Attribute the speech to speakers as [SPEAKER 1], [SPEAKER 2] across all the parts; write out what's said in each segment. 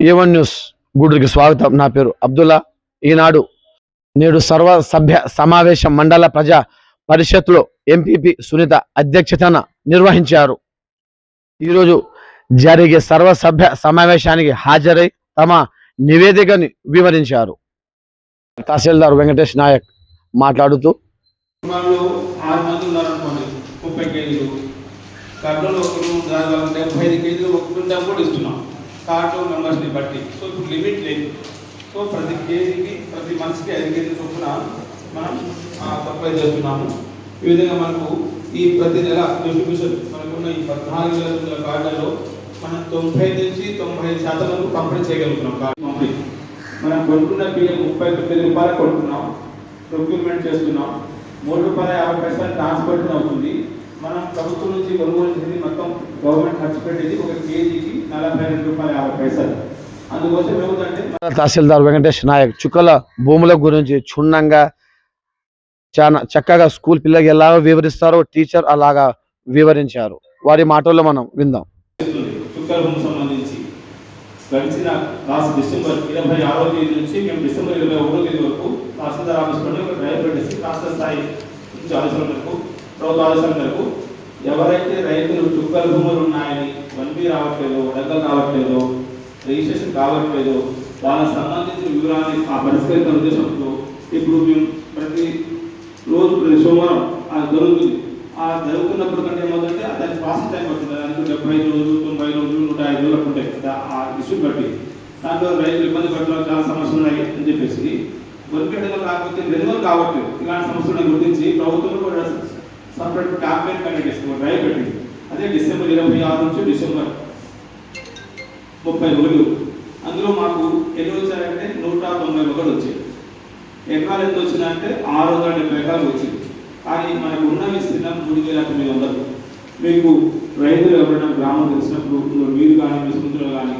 [SPEAKER 1] A1 news గూడూరుకి స్వాగతం. నా పేరు అబ్దుల్లా. ఈనాడు నేడు సర్వ సభ్య సమావేశం మండల ప్రజా పరిషత్లో ఎంపీపీ సునీత అధ్యక్షతన నిర్వహించారు. ఈరోజు జరిగే సర్వసభ్య సమావేశానికి హాజరై తమ నివేదికని వివరించారు. తహసీల్దార్ వెంకటేష్ నాయక్ మాట్లాడుతూ
[SPEAKER 2] ముప్పై కేజీలు. కర్నూలు ఒక డెబ్బై ఐదు కేజీలు ఒక కూడా ఇస్తున్నాం. కార్డు మెంబర్స్ని బట్టి. సో ఇప్పుడు లిమిట్ లేదు. సో ప్రతి కేజీకి ప్రతి మనిషికి ఐదు కేజీ చొప్పున మనం సప్లై చేస్తున్నాము. ఈ విధంగా మనకు ఈ ప్రతి నెల డిస్ట్రిబ్యూషన్ మనకున్న ఈ పద్నాలుగు వేల తొమ్మిది కార్డులలో మనం తొంభై నుంచి తొంభై ఐదు శాతం వరకు పంపిణీ చేయగలుగుతున్నాం కార్డు పంపిణీ. మనం కొనుక్కున్న బియ్యం ముప్పై తొమ్మిది రూపాయలు కొనుక్కున్నాం. ప్రొక్యూర్మెంట్ చేస్తున్నాం. మూడు రూపాయల యాభై పైసలు ట్రాన్స్పోర్ట్ అవుతుంది. మనం ప్రభుత్వం నుంచి కొనుగోలు చేసేది మొత్తం గవర్నమెంట్ ఖర్చు పెట్టేది ఒక కేజీకి నలభై రెండు రూపాయల యాభై పైసలు. అందుకోసం ఏముందంటే
[SPEAKER 1] తహసీల్దార్ వెంకటేష్ నాయక్ చుక్కల భూముల గురించి క్షుణ్ణంగా చాలా చక్కగా స్కూల్ పిల్లలకి ఎలా వివరిస్తారో టీచర్ అలాగా వివరించారు. వారి మాటల్లో మనం విందాం.
[SPEAKER 2] చేస్తుంది చుక్కల భూమి సంబంధించి గడిచిన లాస్ట్ డిసెంబర్ ఇరవై ఆరో తేదీ నుంచి మేము డిసెంబర్ ఇరవై ఒకటో తేదీ వరకు తహసీల్దార్ ఆఫీస్లో ఒక డ్రైవ్ పెట్టేసి రాష్ట్ర స్థాయి నుంచి ఆలోచన మేరకు ప్రభుత్వ ఆలోచన మేరకు ఎవరైతే రైతులు చుక్కల భూములు ఉన్నాయని వన్పి రావట్లేదు వడగలు రావట్లేదు రిజిస్ట్రేషన్ కావట్లేదు వాళ్ళకి సంబంధించిన వివరాన్ని ఆ పరిష్కరించిన ఉద్దేశంతో ఇప్పుడు మేము ప్రతి రోజు ప్రతి సోమవారం అది జరుగుతుంది. ఆ జరుగుతున్నప్పుడు కంటే ఏమవుతుందంటే దానికి ప్రాసెస్ టైం పడుతుంది. దానికి డెబ్బై ఐదు రోజులు తొంభై రోజులు నూట ఐదు రోజులు ఉంటాయి కదా ఆ ఇష్యూ బట్టి. దాంట్లో రైతులు ఇబ్బంది పడుతున్నారు చాలా సమస్యలు ఉన్నాయి అని చెప్పేసి. వరిపెట్టగా కాకపోతే రెన్యువల్ కావట్లేదు. ఇలాంటి సమస్యలను గుర్తించి ప్రభుత్వం కూడా సపరేట్ క్యాంపెయిన్ కండక్ట్ చేస్తుంది డ్రైవ్ పెట్టింది అదే డిసెంబర్ ఇరవై ఆరు నుంచి డిసెంబర్ ముప్పై రోజులు. అందులో మాకు ఎన్ని వచ్చాయంటే నూట తొంభై ఒకటి వచ్చాయి. ఎకరాలు ఎంత వచ్చిందంటే ఆరు వందల డెబ్బై ఎకరాలు వచ్చింది కానీ మనకు ఉన్న విస్తీర్ణం మూడు వేల తొమ్మిది వందలు. మీకు రైతులు ఎవరైనా గ్రామం తెలిసినప్పుడు మీరు కానీ మీ సముద్రంలో కానీ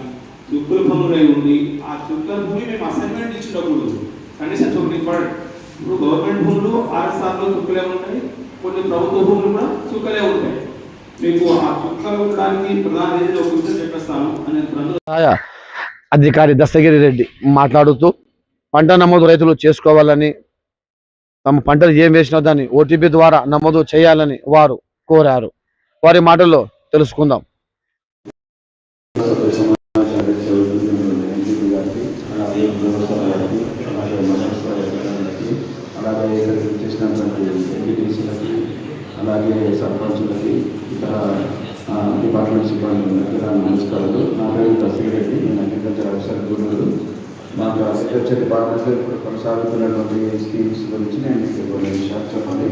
[SPEAKER 2] దుక్కుల భూములై ఉంది ఆ దుక్కుల భూమి మేము అసైన్మెంట్ ఇచ్చినప్పుడు కండిషన్స్ ఒకటి ఇంపార్టెంట్ ఇప్పుడు గవర్నమెంట్ భూములు ఆర్ఎస్ఆర్లో చుక్కలే ఉంటాయి. కొన్ని ప్రభుత్వ భూములు కూడా చుక్కలే ఉంటాయి మీకు ఆ చుక్కలు ఉండడానికి ప్రధాన ఒక విషయం చెప్పేస్తాను అని
[SPEAKER 1] అధికారి దస్తగిరి రెడ్డి మాట్లాడుతూ పంట నమోదు రైతులు చేసుకోవాలని తమ పంటలు ఏం వేసినా దాన్ని ఓటీపీ ద్వారా నమోదు చేయాలని వారు కోరారు. వారి మాటల్లో తెలుసుకుందాం
[SPEAKER 3] అలాగే ఇక్కడికి చేసినటువంటి ఎంపీటీసీలకి అలాగే సర్పంచులకి ఇతర ఆ, డిపార్ట్మెంట్ సిబ్బంది నమస్కారాలు నా పేరు దశగిరెడ్డి నేను అగ్రికల్చర్ ఆఫీసర్ గుంటూరు మాకు అగ్రికల్చర్ డిపార్ట్మెంట్లో ఇప్పుడు కొనసాగుతున్నటువంటి స్కీమ్స్ గురించి నేను మీకు కొన్ని విషయాలు చెప్పాలి.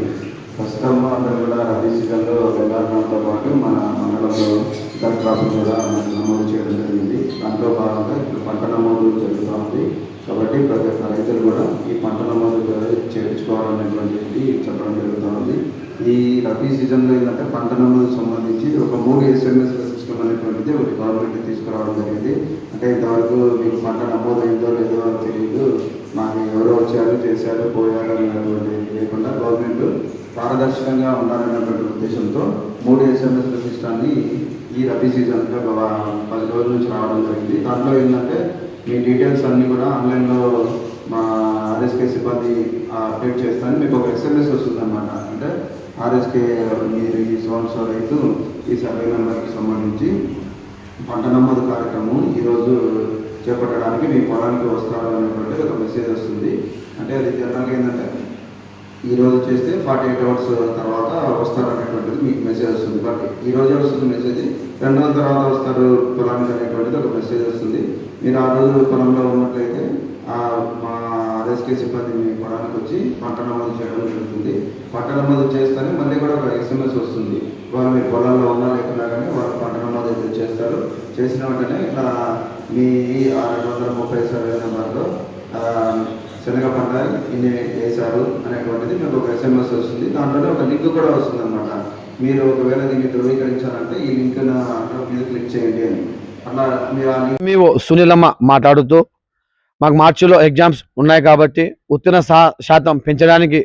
[SPEAKER 3] ప్రస్తుతం అందరూ కూడా రబీ సీజన్లో వెళ్ళడంతో పాటు మన మండలంలో ఇతర క్రాప్లు కూడా నమోదు చేయడం జరిగింది. దాంట్లో భాగంగా ఇప్పుడు పంట నమోదు జరుగుతూ ఉంది. కాబట్టి ప్రతి ఒక్క రైతులు కూడా ఈ పంట నమోదు చేర్చుకోవాలనేటువంటిది చెప్పడం జరుగుతూ ఉంది. ఈ రబీ సీజన్లో ఏంటంటే పంట నమోదు సంబంధించి ఒక మూడు ఎస్ఎంఎస్ సిస్టమ్ అనేటువంటిది ఒకటి గవర్నమెంట్ తీసుకురావడం జరిగింది. అంటే ఇంతవరకు మీకు పంట నమోదు అయిందో లేదో అని తెలియదు. మాకు ఎవరో వచ్చారు చేశారు పోయారు అనేటువంటి లేకుండా గవర్నమెంట్ పారదర్శకంగా ఉండాలనేటువంటి ఉద్దేశంతో మూడు ఎస్ఎంఎస్ సిస్టాన్ని ఈ రబీ సీజన్లో ఒక పది రోజుల నుంచి రావడం జరిగింది. దాంట్లో ఏంటంటే మీ డీటెయిల్స్ అన్నీ కూడా ఆన్లైన్లో మా ఆర్ఎస్కే సిబ్బంది అప్డేట్ చేస్తాను మీకు ఒక ఎస్ఎంఎస్ వస్తుందన్నమాట. అంటే ఆర్ఎస్కే మీరు ఈ సంవత్సరం రైతు ఈ సర్వే నెంబర్కి సంబంధించి పంట నమోదు కార్యక్రమం ఈరోజు చేపట్టడానికి మీ పొలానికి వస్తారు అనేటువంటి ఒక మెసేజ్ వస్తుంది. అంటే అది జనరల్గా ఏంటంటే ఈరోజు చేస్తే ఫార్టీ ఎయిట్ అవర్స్ తర్వాత వస్తారు అనేటువంటిది మీకు మెసేజ్ వస్తుంది. బట్ ఈ వస్తుంది మెసేజ్ రెండు రోజుల తర్వాత వస్తారు పొలానికి అనేటువంటిది ఒక మెసేజ్ వస్తుంది. మీరు ఆ రోజు పొలంలో ఉన్నట్లయితే ఆ మా ఎస్కే సిబ్బంది మీ పొలానికి వచ్చి పంట నమోదు చేయడం జరుగుతుంది. పంట నమోదు చేస్తేనే మళ్ళీ కూడా ఒక ఎస్ఎంఎస్ వస్తుంది. వాళ్ళు మీ పొలంలో ఉన్నా లేకున్నా కానీ వాళ్ళు పంట నమోదు అయితే చేస్తారు. చేసిన వెంటనే ఇట్లా మీ ఆరు వందల ముప్పై సర్వే నెంబర్లో శనగ పంట ఇన్ని వేశారు అనేటువంటిది మీకు ఒక ఎస్ఎంఎస్ వస్తుంది. దాంట్లోనే ఒక లింక్ కూడా వస్తుంది అనమాట మీరు ఒకవేళ దీన్ని ధృవీకరించాలంటే ఈ లింక్ మీద క్లిక్ చేయండి అని. అట్లా మీరు
[SPEAKER 1] సునీలమ్మ మాట్లాడుతూ మాకు మార్చిలో ఎగ్జామ్స్ ఉన్నాయి కాబట్టి ఉత్తీర్ణ శాతం పెంచడానికి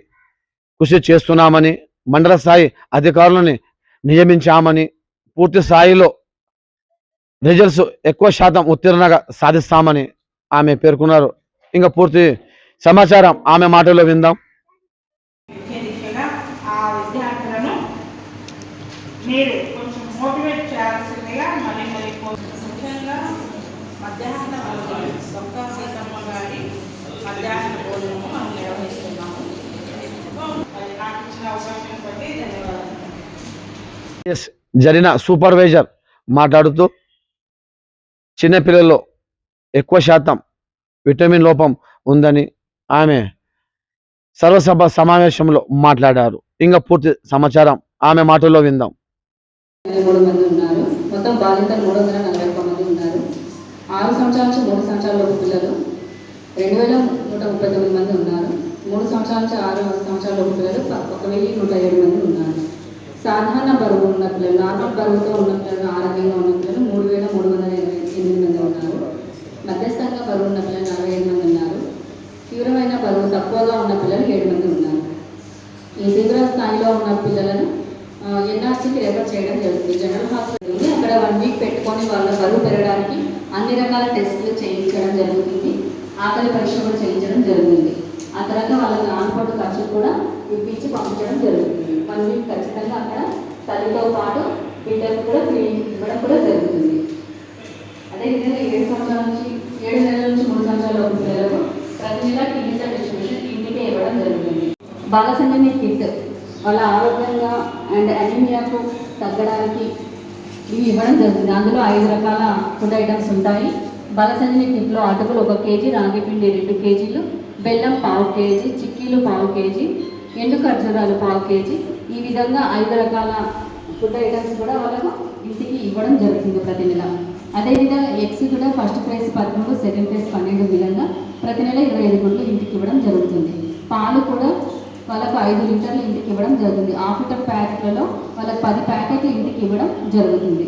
[SPEAKER 1] కృషి చేస్తున్నామని మండల స్థాయి అధికారులని నియమించామని పూర్తి స్థాయిలో రిజల్ట్స్ ఎక్కువ శాతం ఉత్తీర్ణగా సాధిస్తామని ఆమె పేర్కొన్నారు. ఇంకా పూర్తి సమాచారం ఆమె మాటలో విందాం.
[SPEAKER 4] మీరు కొంచెం మోటివేట్ చేయాల్సిందిగా మళ్ళీ మరి ముఖ్యంగా మధ్యాహ్న భోజనం దొక్క సీతమ్మ గారి మధ్యాహ్న భోజనము మనం నిర్వహిస్తున్నాము మరి నాకు ఇచ్చిన అవకాశం బట్టి ధన్యవాదాలు
[SPEAKER 1] ఎస్ జరిగిన సూపర్వైజర్ మాట్లాడుతూ చిన్నపిల్లల్లో ఎక్కువ శాతం విటమిన్ లోపం ఉందని ఆమె సర్వసభ సమావేశంలో మాట్లాడారు. ఇంకా పూర్తి సమాచారం ఆమె మాటల్లో విందాం.
[SPEAKER 5] మొత్తం బాలింతలు మూడు వందల నలభై ఒక్క మంది ఉన్నారు. ఆరు సంవత్సరాల నుంచి మూడు సంవత్సరాల లోపు పిల్లలు రెండు వేల నూట ముప్పై తొమ్మిది మంది ఉన్నారు. మూడు సంవత్సరాల నుంచి ఆరు సంవత్సరాల లోపు పిల్లలు ఒక వెయ్యి నూట ఏడు మంది సాధారణ బరువు ఉన్న పిల్లలు నార్మల్ బరువుతో ఉన్న పిల్లలు ఆరోగ్యంగా ఉన్న పిల్లలు మూడు వేల మూడు వందల ఎనభై ఎనిమిది మంది ఉన్నారు. మధ్యస్థంగా బరువు ఉన్న పిల్లలు నలభై ఐదు మంది ఉన్నారు. తీవ్రమైన బరువు తక్కువగా ఉన్న పిల్లలు ఏడు మంది ఉన్నారు. ఈ తీవ్ర స్థాయిలో ఉన్న పిల్లలను ఎన్ఆర్సీకి రెఫర్ చేయడం జరుగుతుంది. జనరల్ హాస్పిటల్ ఉంది అక్కడ వన్ వీక్ పెట్టుకొని వాళ్ళ బరువు పెరగడానికి అన్ని రకాల టెస్టులు చేయించడం జరుగుతుంది. ఆకలి పరీక్ష కూడా చేయించడం జరుగుతుంది. ఆ తర్వాత వాళ్ళకి ఆన్పోటు ఖర్చులు కూడా ఇప్పించి పంపించడం జరుగుతుంది. జరుగుతుంది వీక్ ఖచ్చితంగా అక్కడ తల్లితో పాటు బిడ్డకు కూడా ఫీడింగ్ ఇవ్వడం కూడా జరుగుతుంది. అదేవిధంగా ఏడు సంవత్సరాల నుంచి ఏడు నెలల నుంచి మూడు సంవత్సరాల లోపు పిల్లలకు ప్రతి నెల టీచర్ డిస్ట్రిబ్యూషన్ ఇంటికే ఇవ్వడం జరుగుతుంది. బాలసంజని కిట్ వాళ్ళ ఆరోగ్యంగా అండ్ అనీమియాకు తగ్గడానికి ఇవి ఇవ్వడం జరుగుతుంది. అందులో ఐదు రకాల ఫుడ్ ఐటమ్స్ ఉంటాయి. బలసంజని కిట్లో అటుకులు ఒక కేజీ రాగిపిండి రెండు కేజీలు బెల్లం పావు కేజీ చిక్కీలు పావు కేజీ ఎండు ఖర్జూరాలు పావు కేజీ. ఈ విధంగా ఐదు రకాల ఫుడ్ ఐటమ్స్ కూడా వాళ్ళకు ఇంటికి ఇవ్వడం జరుగుతుంది ప్రతి నెల. అదేవిధంగా ఎగ్స్ కూడా ఫస్ట్ ప్రైస్ పదమూడు సెకండ్ ప్రైస్ పన్నెండు విధంగా ప్రతి నెల ఇరవై ఐదు గుడ్లు ఇంటికి ఇవ్వడం జరుగుతుంది. పాలు కూడా వాళ్ళకు ఐదు లీటర్లు ఇంటికి ఇవ్వడం జరుగుతుంది. హాఫ్ లీటర్ ప్యాకెట్లలో వాళ్ళకి పది ప్యాకెట్లు ఇంటికి ఇవ్వడం జరుగుతుంది.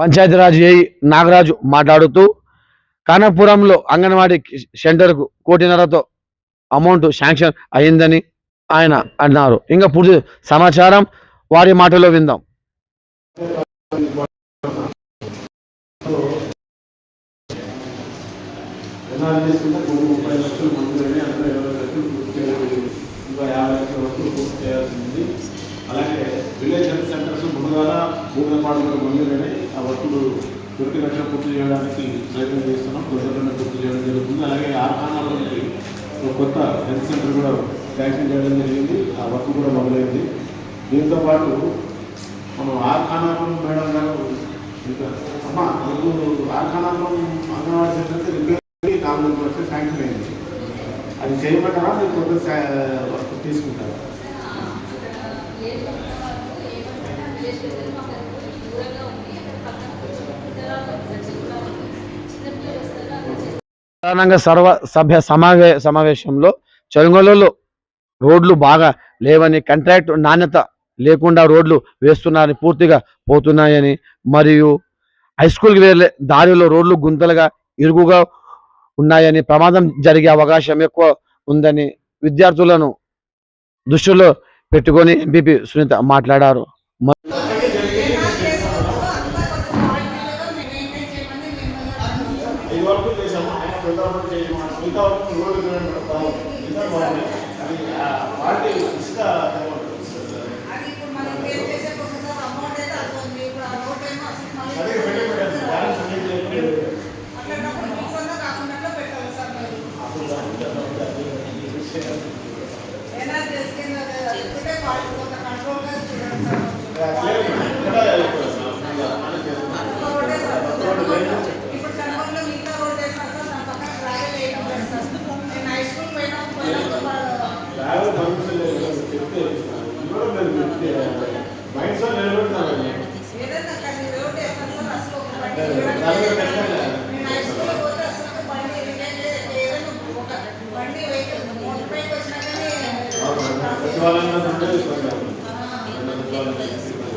[SPEAKER 1] పంచాయతీరాజ్ ఏ నాగరాజు మాట్లాడుతూ కానపురంలో అంగన్వాడీ సెంటర్కు కోటిన్నరతో అమౌంట్ శాంక్షన్ అయిందని ఆయన అన్నారు. ఇంకా పూర్తి సమాచారం వారి మాటలో విందాం.
[SPEAKER 6] పూర్తి అలాగే విలేజ్ హెల్త్ సెంటర్స్ ముందుగా మూడు పాటలు ఆ వర్కులు దొరికి పూర్తి చేయడానికి ప్రయత్నం చేస్తున్నాం పూర్తి చేయడం జరుగుతుంది అలాగే ఆర్ఖానాలోకి కొత్త హెల్త్ సెంటర్ కూడా శాంక్షన్ చేయడం జరిగింది. ఆ వర్క్ కూడా మొదలైంది. దీంతో పాటు మనం ఆఖానాపురం మేడం గారు ఇంకా అమ్మ ఆఖానాపురం అంగన్వాడీ సెంటర్ రిపేర్ నాలుగు లక్షలు శాంక్షన్ అయింది. అది చేయమంటారా? మీరు కొత్త వర్క్ తీసుకుంటారా?
[SPEAKER 1] సాధారణంగా సర్వ సభ్య సమావే సమావేశంలో చెరుగలలో రోడ్లు బాగా లేవని కాంట్రాక్ట్ నాణ్యత లేకుండా రోడ్లు వేస్తున్నారని పూర్తిగా పోతున్నాయని మరియు హై స్కూల్కి వెళ్ళే దారిలో రోడ్లు గుంతలుగా ఇరుగుగా ఉన్నాయని ప్రమాదం జరిగే అవకాశం ఎక్కువ ఉందని విద్యార్థులను దృష్టిలో పెట్టుకొని ఎంపీపీ సునీత మాట్లాడారు
[SPEAKER 6] ఐదు వరకు చేసాము ఆయన మిగతా వరకు చేయమని మిగతా వరకు రోడ్డు వేయడం కూడా బాగుంది మిగతా బాగుంది అది ఆ వాటి ఇసుక
[SPEAKER 4] అది ఇప్పుడు మనం పే చేసే ప్రొసెసర్ అమౌంట్ అయితే అవుతుంది ఇప్పుడు ఆ నోట్ ఏమో అసలు మళ్ళీ
[SPEAKER 6] అదే పెట్టే పెట్టాను బ్యాలెన్స్ అన్ని చేయలేదు
[SPEAKER 4] అట్లాంటప్పుడు మిక్సర్లో కాకుండా పెట్టాలి సార్ మీరు ఏనా చేసుకుని ఇప్పుడే వాళ్ళు కొంత కంట్రోల్గా చూడండి సార్ అందులో ఒకటే సార్ ఇప్పుడు చంద్రంలో మిగతా రోడ్ వేసినా సార్ దాని పక్కన ట్రావెల్ వేయడం లేదు సార్ నేను హై స్కూల్ పోయినప్పుడు
[SPEAKER 6] బ్యాగ్ పంపించలేదు చెప్తే కూడా మీరు చెప్తే మైండ్స్లో నిలబెట్టినారండి
[SPEAKER 4] ఏదైనా కానీ రోడ్ వేస్తాను సార్ అసలు ఒక బండి
[SPEAKER 6] అదే,
[SPEAKER 4] చూడండి.
[SPEAKER 6] దాని మీద ఖచ్చితంగా.
[SPEAKER 4] నేను హై స్కూల్లో పోతే అసలు ఒక బండి ఏదైనా ఏదైనా ఒక బండి వెహికల్ మోటార్ బైక్ వచ్చినా కానీ
[SPEAKER 6] సచివాలయంలో ఉంటే ఇబ్బంది అవుతుంది. సచివాలయంలో
[SPEAKER 4] అదే సార్ ఇప్పుడు ఇది ఇప్పుడు మళ్ళీ ఎంఆర్పిఎస్ వర్క్స్ వచ్చినా కూడా కొంచెం క్వాలిటీ చూడండి సార్
[SPEAKER 6] రైట్, రైట్. ఓకే. ఈ అవ- ఈ అవకాశం ఇచ్చిన మీ అందరికీ నా యొక్క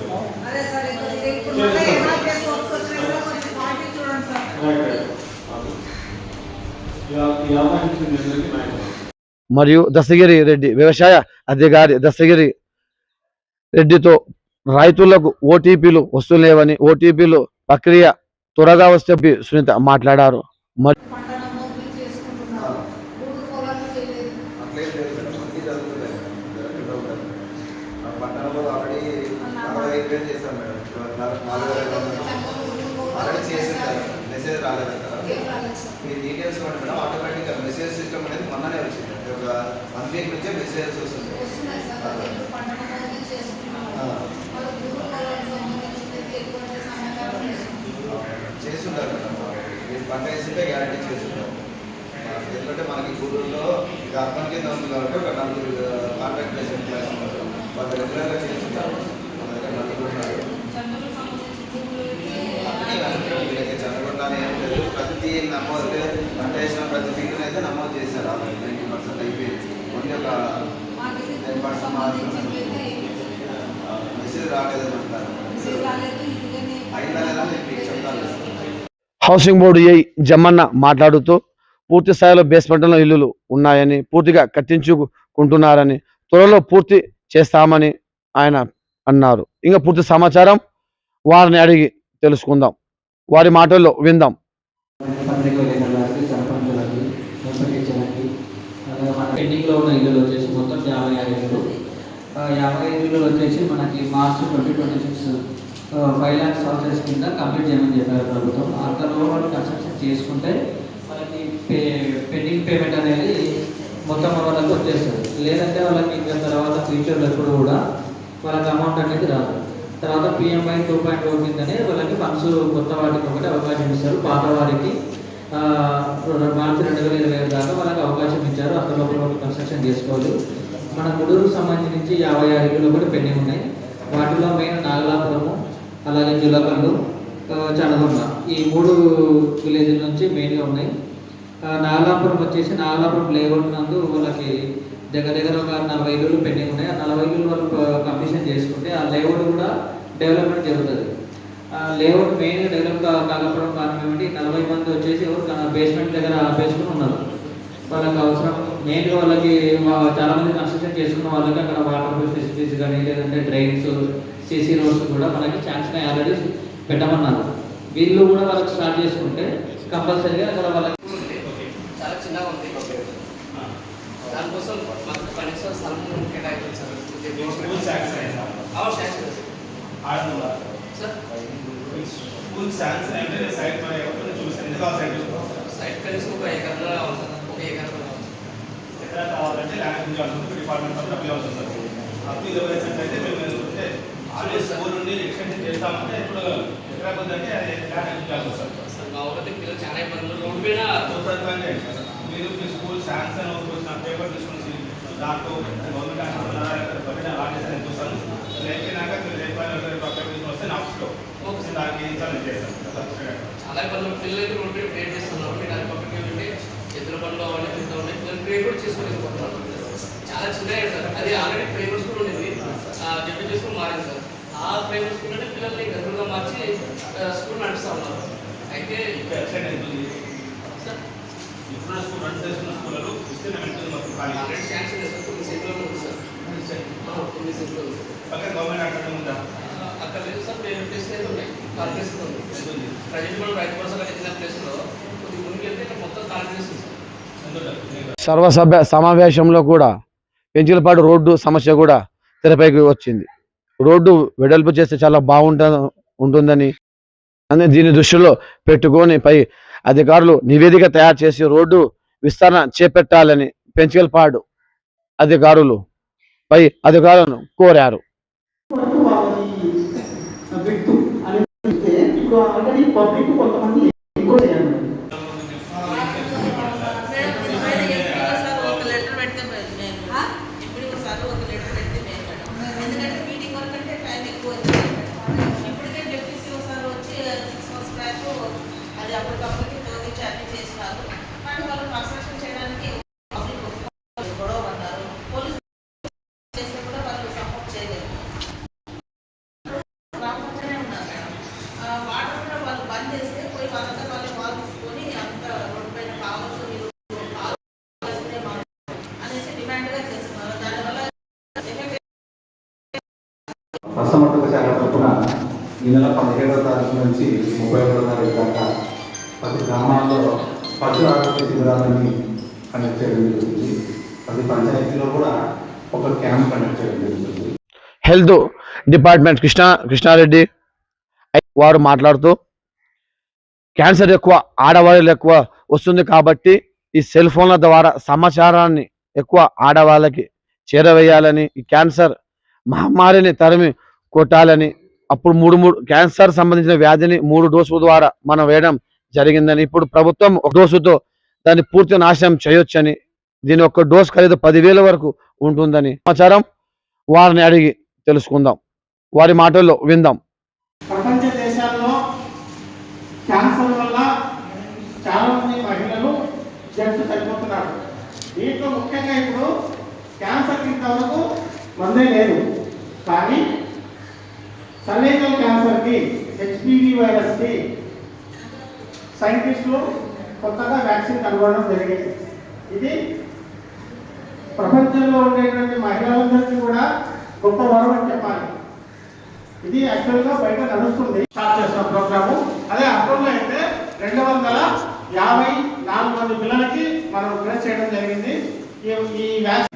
[SPEAKER 1] మరియు దశగిరి రెడ్డి వ్యవసాయ అధికారి దశగిరి రెడ్డితో రైతులకు ఓటీపీలు వస్తులేవని ఓటీపీలు ప్రక్రియ త్వరగా వస్తే. సునీత మాట్లాడారు. మరి
[SPEAKER 7] పంటల నోకరీ చేసుకుంటున్నారు గూడు పొలాలు చేయలేదు
[SPEAKER 3] అట్లేం లేదు మేడం అన్నీ జరుగుతున్నాయి జరుగుతూ ఉంటాయి మన పట్టణంలో ఆల్రెడీ అరవై ఐదు వేలు చేశాం మేడం నాలుగు నాలుగు వేల ఐదు వందలు ఆల్రెడీ చేసింటారు మెసేజ్
[SPEAKER 7] రాలేదు
[SPEAKER 3] మీ డీటెయిల్స్ కూడా మేడం? ఆటోమేటిక్గా మెసేజ్ సిస్టమ్ అనేది మొన్ననే వచ్చింది. అంటే ఒక వన్ వీక్ నుంచే మెసేజెస్ వస్తుంది. చేస్తుంటారు మేడం. మీరు పంట వేసింటే గ్యారంటీ చేస్తుంటారు. ఎందుకంటే మనకి గూడూరులో ఇది అర్బన్ కింద ఉంది కాబట్టి ఒక నలుగురు కాంట్రాక్ట్ బేస్ ఎంప్లాయీస్ ఉన్నారు. వాళ్ళు రెగ్యులర్గా చేస్తుంటారు. మన దగ్గర నలుగురు ఉన్నారు. చదవకుండానే ఏం లేదు ప్రతి నమోదు పంట వేసిన ప్రతి ఫిగర్ అయితే నమోదు చేశారు. ఆల్రెడీ నైంటీ పర్సెంట్ అయిపోయింది. ఓన్లీ ఒక టెన్ పర్సెంట్ మెసేజ్ రాలేదని అంటారు.
[SPEAKER 7] మెసేజ్ రాలేదు ఇదిగానే
[SPEAKER 3] అయిందా లేదా నేను మీకు చెప్తాను.
[SPEAKER 1] హౌసింగ్ బోర్డు ఏ జమ్మన్న మాట్లాడుతూ పూర్తి స్థాయిలో బేస్మెంట్లో ఇల్లులు ఉన్నాయని పూర్తిగా కట్టించుకుంటున్నారని త్వరలో పూర్తి చేస్తామని ఆయన అన్నారు. ఇంకా పూర్తి సమాచారం వారిని అడిగి తెలుసుకుందాం. వారి మాటల్లో విందాం.
[SPEAKER 8] పత్రిక పెండింగ్లో ఉన్న ఇల్లులు వచ్చేసి మొత్తం యాభై ఐదు ఇల్లు యాభై ఐదు ఇల్లులు వచ్చేసి మనకి March twenty twenty six five lakhs houses కింద కంప్లీట్ చేయమని చెప్పారు ప్రభుత్వం. అంతలో వాళ్ళు కన్స్ట్రక్షన్ చేసుకుంటే మనకి పే పెండింగ్ పేమెంట్ అనేది మొత్తం వాళ్ళకి వచ్చేస్తుంది. లేదంటే వాళ్ళకి ఇంకా తర్వాత ఫ్యూచర్లో ఎప్పుడు కూడా వాళ్ళకి అమౌంట్ అనేది రాదు. తర్వాత పిఎంఐ టూ పాయింట్ ఓ కిందనే వాళ్ళకి ఫండ్స్ కొత్త వాటికి ఒకటి అవకాశం ఇస్తారు పాత వారికి మార్చి రెండు వేల ఇరవై ఐదు దాకా వాళ్ళకి అవకాశం ఇచ్చారు. అందులో వాళ్ళు కన్స్ట్రక్షన్ చేసుకోవాలి. మన గుడూరుకు సంబంధించి యాభై ఆరు ఇళ్ళు కూడా పెండింగ్ ఉన్నాయి. వాటిలో మెయిన్ నాగలాపురము అలాగే జులకల్లు చనగొండ ఈ మూడు విలేజ్ నుంచి మెయిన్గా ఉన్నాయి. నాగలాపురం వచ్చేసి నాగలాపురం లేఅవుట్ నందు వాళ్ళకి దగ్గర దగ్గర ఒక నలభై ఇల్లులు పెండింగ్ ఉన్నాయి. ఆ నలభై ఇల్లులు వాళ్ళు కంప్లీషన్ చేసుకుంటే ఆ లేఅవుట్ కూడా డెవలప్మెంట్ జరుగుతుంది. ఆ లేఅవుట్ మెయిన్గా డెవలప్ కాకపోవడం కారణం ఏమిటి? నలభై మంది వచ్చేసి ఎవరు బేస్మెంట్ దగ్గర ఆపేసుకుని ఉన్నారు. వాళ్ళకి అవసరం మెయిన్గా వాళ్ళకి చాలా మంది కన్స్ట్రక్షన్ చేసుకున్న వాళ్ళకి అక్కడ వాటర్ ఫెసిలిటీస్ కానీ లేదంటే డ్రైన్స్ సీసీ రోడ్స్ కూడా మనకి శాంక్షన్ ఆల్రెడీ పెట్టమన్నారు. వీళ్ళు కూడా వాళ్ళకి స్టార్ట్ చేసుకుంటే కంపల్సరీగా అక్కడ వాళ్ళకి
[SPEAKER 9] చాలా చిన్నగా ఉంది. దానికోసం మాకు కనీసం స్థలం కేటాయించాలి సార్.
[SPEAKER 2] స్కూల్ శాంక్షన్ అయిందా?
[SPEAKER 9] అవును శాంక్షన్
[SPEAKER 2] ఆడుతుందా?
[SPEAKER 9] సార్.
[SPEAKER 2] స్కూల్ శాంక్షన్ అయితే నేను సైట్ పై ఎవరితో చూసాను ఎందుకు ఆ సైట్
[SPEAKER 9] సైట్ కనీసం ఒక ఎకరంలో కావాలి సార్ ఒక ఎకరం
[SPEAKER 2] ఎక్కడ కావాలంటే ల్యాండ్ గురించి డిపార్ట్మెంట్ పక్కన అప్లై అవుతుంది సార్. అప్లై ఇరవై సెంట్ అయితే మేము ఎందుకంటే ఆల్రెడీ స్కూల్ నుండి ఎక్స్టెన్షన్ చేస్తామంటే ఇప్పుడు ఎక్కడ పోతుందంటే అది ల్యాండ్ గురించి సార్.
[SPEAKER 9] సార్ మా ఊళ్ళో పిల్లలు చాలా ఇబ్బందులు. రోడ్డు మీద
[SPEAKER 2] మీ స్కూల్ శాంక్షన్ వచ్చిన పేపర్ తీసుకొని దాంట్లో గవర్నమెంట్ హాస్పిటల్ నేను చూస్తాను మీరు రేపు పేపర్ తీసుకొని వస్తే నా ఆఫీస్లో
[SPEAKER 9] ఓకే.
[SPEAKER 2] దానికి ఏం చేస్తాను.
[SPEAKER 9] చాలా పిల్లలకి రోడ్డు మీద క్రియేట్ చేస్తున్నారు. మీరు అది పక్కకి వెళ్ళి ఎద్దుల పనులు అవన్నీ తింటూ ఉన్నాయి పిల్లలు క్రియేట్ కూడా చాలా చిన్నగా సార్ అది ఆల్రెడీ ప్రైవేట్ స్కూల్ ఉండింది. జడ్పీ స్కూల్ మారింది సార్. ఆ ప్రైవేట్ స్కూల్లోనే పిల్లల్ని గదులుగా మార్చి స్కూల్ నడుస్తూ ఉన్నారు. అయితే సార్
[SPEAKER 2] ఇప్పుడున్న స్కూల్ రన్ చేస్తున్న స్కూళ్ళలో విస్తీర్ణం మొత్తం ఖాళీ
[SPEAKER 9] శాంక్షన్ ఉంది
[SPEAKER 2] పక్కన గవర్నమెంట్
[SPEAKER 9] అక్కడ లేదు సార్. ప్లేస్ అయితే ఉన్నాయి. కార్పొరేషన్ ఉంది. ప్రజెంట్ మనం రైతు భరోసా కట్టిన ప్లేస్లో కొద్దిగా ముందుకు వెళ్తే ఇక్కడ మొత్తం?
[SPEAKER 1] సర్వసభ్య సమావేశంలో కూడా పెంచిలపాడు రోడ్డు సమస్య కూడా తెరపైకి వచ్చింది. రోడ్డు వెడల్పు చేస్తే చాలా బాగుంట ఉంటుందని అని దీన్ని దృష్టిలో పెట్టుకొని పై అధికారులు నివేదిక తయారు చేసి రోడ్డు విస్తరణ చేపట్టాలని పెంచికల్పాడు అధికారులు పై అధికారులను కోరారు.
[SPEAKER 10] పబ్లిక్ కొంతమంది ఎక్కువ చేయాలి
[SPEAKER 7] ఒక లెటర్ పెడితే మేము ఇప్పుడు ఒకసారి ఒక లెటర్ పెడితే మేము మేడం ఎందుకంటే మీటింగ్ వరకు అంటే టైం ఎక్కువ అవుతుంది ఇప్పటికే డిప్యూటీ ఒకసారి వచ్చి సిక్స్ మంత్స్ బ్యాక్ అది అప్పటికప్పటికి తోలించి అన్ని చేసినారు కానీ వాళ్ళు కన్స్ట్రక్షన్ చేయడానికి public గొడవ పడ్డారు పోలీసు చేస్తే కూడా వాళ్ళు సపోర్ట్ చేయలేదు రాకుండానే ఉన్నారు మేడం ఆ, వాటర్ కూడా వాళ్ళు బంద్ చేస్తే పోయి వాళ్ళంతా వాళ్ళు కాల్ తీసుకొని అంత రోడ్డు పైన కావచ్చు మీరు కాల్ చేస్తే మా- అనేసి డిమాండ్గా చేస్తున్నారు దానివల్ల ఎఫెక్ట్
[SPEAKER 11] పశుసంవర్ధక శాఖ తరఫున
[SPEAKER 6] ఈ నెల పదిహేడవ తారీఖు నుంచి ముప్పై ఒకటో తారీఖు దాకా ప్రతి గ్రామాల్లో పశు ఆరోగ్య శిబిరాలని కండక్ట్ చేయడం జరుగుతుంది. ప్రతి పంచాయతీలో కూడా ఒక క్యాంప్ కండక్ట్ చేయడం జరుగుతుంది.
[SPEAKER 1] హెల్త్ డిపార్ట్మెంట్ కృష్ణ కృష్ణారెడ్డి వారు మాట్లాడుతూ క్యాన్సర్ ఎక్కువ ఆడవాళ్ళు ఎక్కువ వస్తుంది కాబట్టి ఈ సెల్ ఫోన్ల ద్వారా సమాచారాన్ని ఎక్కువ ఆడవాళ్ళకి చేరవేయాలని ఈ క్యాన్సర్ మహమ్మారిని తరిమి కొట్టాలని అప్పుడు మూడు మూడు క్యాన్సర్ సంబంధించిన వ్యాధిని మూడు డోసుల ద్వారా మనం వేయడం జరిగిందని ఇప్పుడు ప్రభుత్వం ఒక డోసుతో దాన్ని పూర్తి నాశనం చేయొచ్చని దీని యొక్క డోస్ ఖరీదు పదివేల వరకు ఉంటుందని సమాచారం వారిని అడిగి తెలుసుకుందాం. వారి మాటల్లో విందాం.
[SPEAKER 12] ప్రపంచ దేశాల్లో క్యాన్సర్ వల్ల చాలా మంది మహిళలు జట్టు చనిపోతున్నారు దీంట్లో ముఖ్యంగా ఇప్పుడు క్యాన్సర్ ఇంతవరకు మందే లేదు. కానీ సర్వైకల్ క్యాన్సర్కి హెచ్పివి వైరస్కి సైంటిస్టులు కొత్తగా వ్యాక్సిన్ కనుగొనడం జరిగింది. ఇది ప్రపంచంలో ఉండేటువంటి మహిళలందరికీ కూడా గొప్ప వరం అని చెప్పాలి. ఇది యాక్చువల్గా బయట నడుస్తుంది. స్టార్ట్ చేసిన ప్రోగ్రాము అదే అక్టోబర్లో అయితే రెండు వందల యాభై నాలుగు మంది పిల్లలకి మనం ప్రెస్ చేయడం జరిగింది. ఈ వ్యాక్సిన్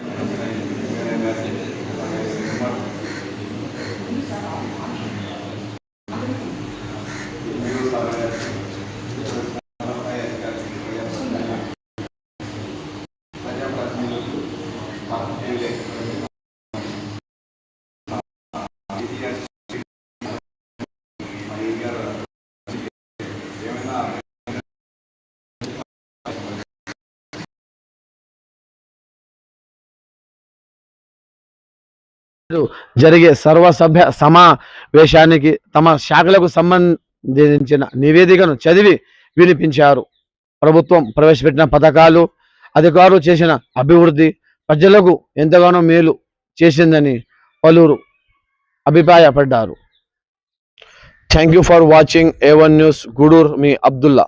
[SPEAKER 1] జరిగే సర్వసభ్య సమావేశానికి తమ శాఖలకు సంబంధించిన నివేదికను చదివి వినిపించారు. ప్రభుత్వం ప్రవేశపెట్టిన పథకాలు అధికారులు చేసిన అభివృద్ధి ప్రజలకు ఎంతగానో మేలు చేసిందని పలువురు అభిప్రాయపడ్డారు. Thank you for watching A one news Gudur me Abdullah.